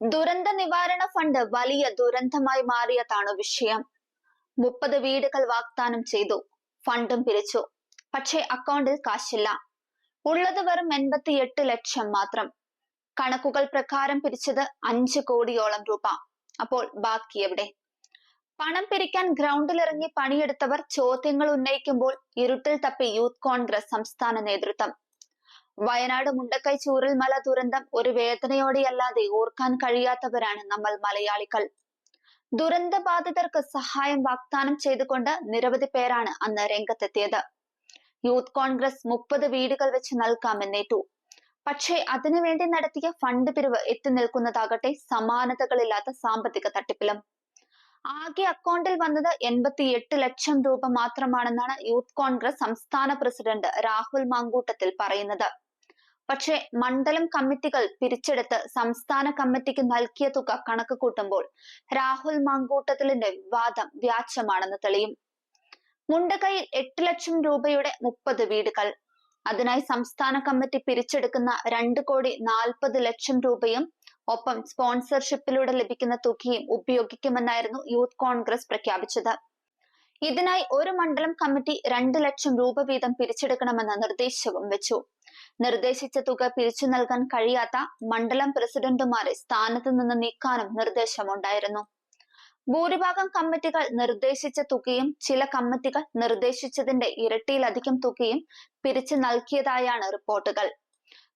ദുരന്ത നിവാരണ ഫണ്ട് വലിയ ദുരന്തമായി മാറിയതാണ് വിഷയം. മുപ്പത് വീടുകൾ വാഗ്ദാനം ചെയ്തു. ഫണ്ടും പിരിച്ചു. പക്ഷേ അക്കൗണ്ടിൽ കാശില്ല. ഉള്ളത് വെറും എൺപത്തി എട്ട് ലക്ഷം മാത്രം. കണക്കുകൾ പ്രകാരം പിരിച്ചത് അഞ്ച് കോടിയോളം രൂപ. അപ്പോൾ ബാക്കി എവിടെ? പണം പിരിക്കാൻ ഗ്രൗണ്ടിലിറങ്ങി പണിയെടുത്തവർ ചോദ്യങ്ങൾ ഉന്നയിക്കുമ്പോൾ ഇരുട്ടിൽ തപ്പി യൂത്ത് കോൺഗ്രസ് സംസ്ഥാന നേതൃത്വം. വയനാട് മുണ്ടക്കൈ ചൂരൽമല ദുരന്തം ഒരു വേദനയോടെയല്ലാതെ ഓർക്കാൻ കഴിയാത്തവരാണ് നമ്മൾ മലയാളികൾ. ദുരന്ത ബാധിതർക്ക് സഹായം വാഗ്ദാനം ചെയ്തുകൊണ്ട് നിരവധി പേരാണ് അന്ന് രംഗത്തെത്തിയത്. യൂത്ത് കോൺഗ്രസ് മുപ്പത് വീടുകൾ വെച്ച് നൽകാമെന്നേറ്റു പക്ഷേ അതിനുവേണ്ടി നടത്തിയ ഫണ്ട് പിരിവ് എത്തി നിൽക്കുന്നതാകട്ടെ സമാനതകളില്ലാത്ത സാമ്പത്തിക തട്ടിപ്പിലും. ആകെ അക്കൗണ്ടിൽ വന്നത് എൺപത്തി എട്ട് ലക്ഷം രൂപ മാത്രമാണെന്നാണ് യൂത്ത് കോൺഗ്രസ് സംസ്ഥാന പ്രസിഡന്റ് രാഹുൽ മാങ്കൂട്ടത്തിൽ പറയുന്നത്. പക്ഷേ മണ്ഡലം കമ്മിറ്റികൾ പിരിച്ചെടുത്ത് സംസ്ഥാന കമ്മിറ്റിക്ക് നൽകിയ തുക കണക്ക് കൂട്ടുമ്പോൾ രാഹുൽ മാങ്കൂട്ടത്തിലിന്റെ വാദം വ്യാജമാണെന്ന് തെളിയും. മുണ്ടകയിൽ എട്ട് ലക്ഷം രൂപയുടെ മുപ്പത് വീടുകൾ. അതിനായി സംസ്ഥാന കമ്മിറ്റി പിരിച്ചെടുക്കുന്ന രണ്ട് കോടി നാൽപ്പത് ലക്ഷം രൂപയും ഒപ്പം സ്പോൺസർഷിപ്പിലൂടെ ലഭിക്കുന്ന തുകയും ഉപയോഗിക്കുമെന്നായിരുന്നു യൂത്ത് കോൺഗ്രസ് പ്രഖ്യാപിച്ചത്. ഇതിനായി ഒരു മണ്ഡലം കമ്മിറ്റി രണ്ട് ലക്ഷം രൂപ വീതം പിരിച്ചെടുക്കണമെന്ന നിർദ്ദേശവും വെച്ചു. നിർദ്ദേശിച്ച തുക പിരിച്ചു നൽകാൻ കഴിയാത്ത മണ്ഡലം പ്രസിഡന്റുമാരെ സ്ഥാനത്ത് നിന്ന് നീക്കാനും നിർദ്ദേശമുണ്ടായിരുന്നു. ഭൂരിഭാഗം കമ്മിറ്റികൾ നിർദ്ദേശിച്ച തുകയും ചില കമ്മിറ്റികൾ നിർദ്ദേശിച്ചതിന്റെ ഇരട്ടിയിലധികം തുകയും പിരിച്ചു നൽകിയതായാണ് റിപ്പോർട്ടുകൾ.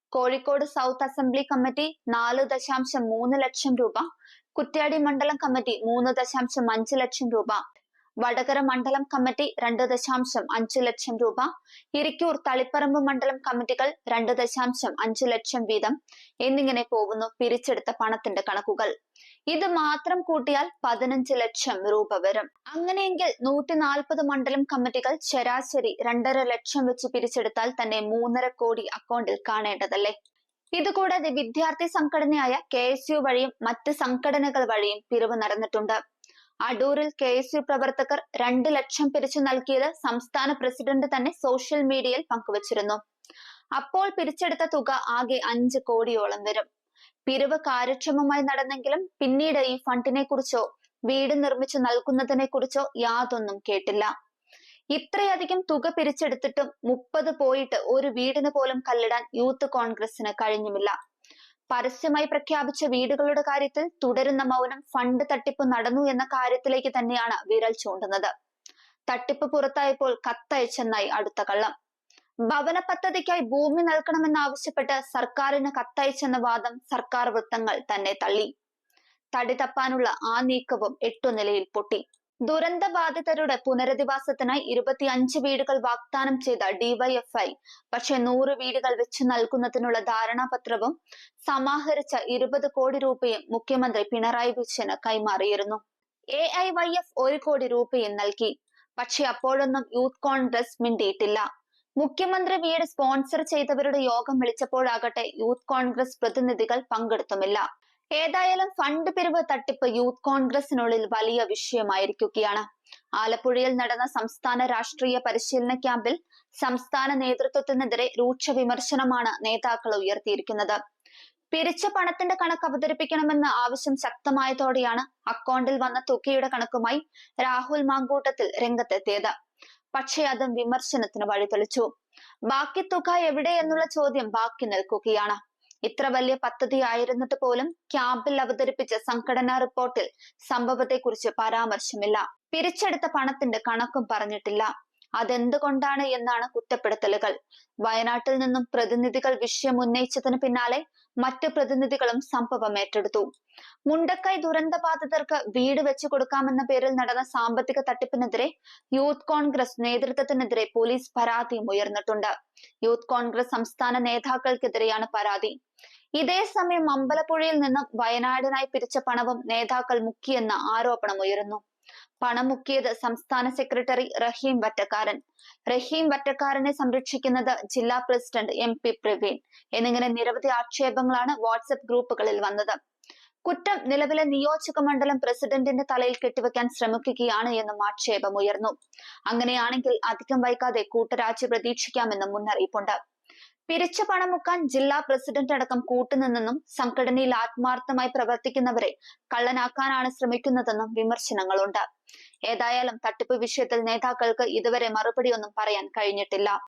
കോഴിക്കോട് സൗത്ത് അസംബ്ലി കമ്മിറ്റി നാല് ദശാംശം മൂന്ന് ലക്ഷം രൂപ കുറ്റ്യാടി മണ്ഡലം കമ്മിറ്റി മൂന്ന് ദശാംശം അഞ്ച് ലക്ഷം രൂപ വടകര മണ്ഡലം കമ്മിറ്റി രണ്ട് ദശാംശം അഞ്ച് ലക്ഷം രൂപ. ഇരിക്കൂർ തളിപ്പറമ്പ് മണ്ഡലം കമ്മിറ്റികൾ രണ്ട് ദശാംശം അഞ്ച് ലക്ഷം വീതം എന്നിങ്ങനെ പോകുന്നു പിരിച്ചെടുത്ത പണത്തിന്റെ കണക്കുകൾ. ഇത് മാത്രം കൂട്ടിയാൽ പതിനഞ്ച് ലക്ഷം രൂപ വരും. അങ്ങനെയെങ്കിൽ നൂറ്റി നാൽപ്പത് മണ്ഡലം കമ്മിറ്റികൾ ശരാശരി രണ്ടര ലക്ഷം വെച്ച് പിരിച്ചെടുത്താൽ തന്നെ മൂന്നര കോടി അക്കൗണ്ടിൽ കാണേണ്ടതല്ലേ? ഇതുകൂടാതെ വിദ്യാർത്ഥി സംഘടനയായ കെ എസ് യു വഴിയും മറ്റ് സംഘടനകൾ വഴിയും പിരിവ് നടന്നിട്ടുണ്ട്. അടൂരിൽ കെ എസ് യു പ്രവർത്തകർ രണ്ട് ലക്ഷം പിരിച്ചു നൽകിയത് സംസ്ഥാന പ്രസിഡന്റ് തന്നെ സോഷ്യൽ മീഡിയയിൽ പങ്കുവച്ചിരുന്നു. അപ്പോൾ പിരിച്ചെടുത്ത തുക ആകെ അഞ്ച് കോടിയോളം വരും. പിരിവ് കാര്യക്ഷമമായി നടന്നെങ്കിലും പിന്നീട് ഈ ഫണ്ടിനെ കുറിച്ചോ വീട് നിർമ്മിച്ചു നൽകുന്നതിനെ കുറിച്ചോ യാതൊന്നും കേട്ടില്ല. ഇത്രയധികം തുക പിരിച്ചെടുത്തിട്ടും മുപ്പത് പോയിട്ട് ഒരു വീടിന് പോലും കല്ലിടാൻ യൂത്ത് കോൺഗ്രസിന് കഴിഞ്ഞുമില്ല പരസ്യമായി പ്രഖ്യാപിച്ച വീടുകളുടെ കാര്യത്തിൽ തുടരുന്ന മൗനം ഫണ്ട് തട്ടിപ്പ് നടന്നു എന്ന കാര്യത്തിലേക്ക് തന്നെയാണ് വിരൽ ചൂണ്ടുന്നത്. തട്ടിപ്പ് പുറത്തായപ്പോൾ കത്തയച്ചെന്നായി അടുത്ത കള്ളം. ഭവന പദ്ധതിക്കായി ഭൂമി നൽകണമെന്നാവശ്യപ്പെട്ട് സർക്കാരിന് കത്തയച്ചെന്ന വാദം സർക്കാർ വൃത്തങ്ങൾ തന്നെ തള്ളി. തടി തപ്പാനുള്ള ആ നീക്കവും എട്ടു നിലയിൽ പൊട്ടി. ദുരന്ത ബാധിതരുടെ പുനരധിവാസത്തിനായി ഇരുപത്തി അഞ്ച് വീടുകൾ വാഗ്ദാനം ചെയ്ത ഡിവൈഎഫ്ഐ പക്ഷെ നൂറ് വീടുകൾ വെച്ച് നൽകുന്നതിനുള്ള ധാരണാപത്രവും സമാഹരിച്ച ഇരുപത് കോടി രൂപയും മുഖ്യമന്ത്രി പിണറായി വിജയന് കൈമാറിയിരുന്നു. എ ഐ വൈ എഫ് ഒരു കോടി രൂപയും നൽകി പക്ഷെ അപ്പോഴൊന്നും യൂത്ത് കോൺഗ്രസ് മിണ്ടിയിട്ടില്ല. മുഖ്യമന്ത്രി വീട് സ്പോൺസർ ചെയ്തവരുടെ യോഗം വിളിച്ചപ്പോഴാകട്ടെ യൂത്ത് കോൺഗ്രസ് പ്രതിനിധികൾ പങ്കെടുത്തുമില്ല. ഏതായാലും ഫണ്ട് പിരിവ് തട്ടിപ്പ് യൂത്ത് കോൺഗ്രസിനുള്ളിൽ വലിയ വിഷയമായിരിക്കുകയാണ്. ആലപ്പുഴയിൽ നടന്ന സംസ്ഥാന രാഷ്ട്രീയ പരിശീലന ക്യാമ്പിൽ സംസ്ഥാന നേതൃത്വത്തിനെതിരെ രൂക്ഷ വിമർശനമാണ് നേതാക്കൾ ഉയർത്തിയിരിക്കുന്നത്. പിരിച്ച പണത്തിന്റെ കണക്ക് അവതരിപ്പിക്കണമെന്ന ആവശ്യം ശക്തമായതോടെയാണ് അക്കൗണ്ടിൽ വന്ന തുകയുടെ കണക്കുമായി രാഹുൽ മാങ്കൂട്ടത്തിൽ രംഗത്തെത്തിയത്. പക്ഷേ അതും വിമർശനത്തിന് വഴിതെളിച്ചു. ബാക്കി തുക എവിടെ എന്നുള്ള ചോദ്യം ബാക്കി നിൽക്കുകയാണ്. ഇത്ര വലിയ പദ്ധതി ആയിരുന്നിട്ട് പോലും ക്യാമ്പിൽ അവതരിപ്പിച്ച സംഘടനാ റിപ്പോർട്ടിൽ സംഭവത്തെക്കുറിച്ച് പരാമർശമില്ല. പിരിച്ചെടുത്ത പണത്തിന്റെ കണക്കും പറഞ്ഞിട്ടില്ല. അതെന്തുകൊണ്ടാണ് എന്നാണ് കുറ്റപ്പെടുത്തലുകൾ. വയനാട്ടിൽ നിന്നും പ്രതിനിധികൾ വിഷയം ഉന്നയിച്ചതിന് പിന്നാലെ മറ്റ് പ്രതിനിധികളും സംഭവം ഏറ്റെടുത്തു. മുണ്ടക്കൈ ദുരന്ത ബാധിതർക്ക് വീട് വെച്ചു കൊടുക്കാമെന്ന പേരിൽ നടന്ന സാമ്പത്തിക തട്ടിപ്പിനെതിരെ യൂത്ത് കോൺഗ്രസ് നേതൃത്വത്തിനെതിരെ പോലീസ് പരാതിയും ഉയർന്നിട്ടുണ്ട്. യൂത്ത് കോൺഗ്രസ് സംസ്ഥാന നേതാക്കൾക്കെതിരെയാണ് പരാതി. ഇതേ സമയം അമ്പലപ്പുഴയിൽ നിന്നും വയനാടിനായി പിരിച്ച പണവും നേതാക്കൾ മുക്കിയെന്ന ആരോപണം ഉയരുന്നു. പണം മുക്കിയത് സംസ്ഥാന സെക്രട്ടറി റഹീം വറ്റക്കാരൻ. റഹീം വറ്റക്കാരനെ സംരക്ഷിക്കുന്നത് ജില്ലാ പ്രസിഡന്റ് എം പി പ്രവീൺ എന്നിങ്ങനെ നിരവധി ആക്ഷേപങ്ങളാണ് വാട്സപ്പ് ഗ്രൂപ്പുകളിൽ വന്നത്. കുറ്റം നിലവിലെ നിയോജക മണ്ഡലം പ്രസിഡന്റിന്റെ തലയിൽ കെട്ടിവെക്കാൻ ശ്രമിക്കുകയാണ് എന്നും ആക്ഷേപമുയർന്നു. അങ്ങനെയാണെങ്കിൽ അധികം വൈകാതെ കൂട്ടരാജ്യ പ്രതീക്ഷിക്കാമെന്നും മുന്നറിയിപ്പുണ്ട്. പിരിച്ച പണം മുക്കാൻ ജില്ലാ പ്രസിഡന്റ് അടക്കം കൂട്ടുനിന്നെന്നും സംഘടനയിൽ ആത്മാർത്ഥമായി പ്രവർത്തിക്കുന്നവരെ കള്ളനാക്കാനാണ് ശ്രമിക്കുന്നതെന്നും വിമർശനങ്ങളുണ്ട്. ഏതായാലും തട്ടിപ്പ് വിഷയത്തിൽ നേതാക്കൾക്ക് ഇതുവരെ മറുപടിയൊന്നും പറയാൻ കഴിഞ്ഞിട്ടില്ല.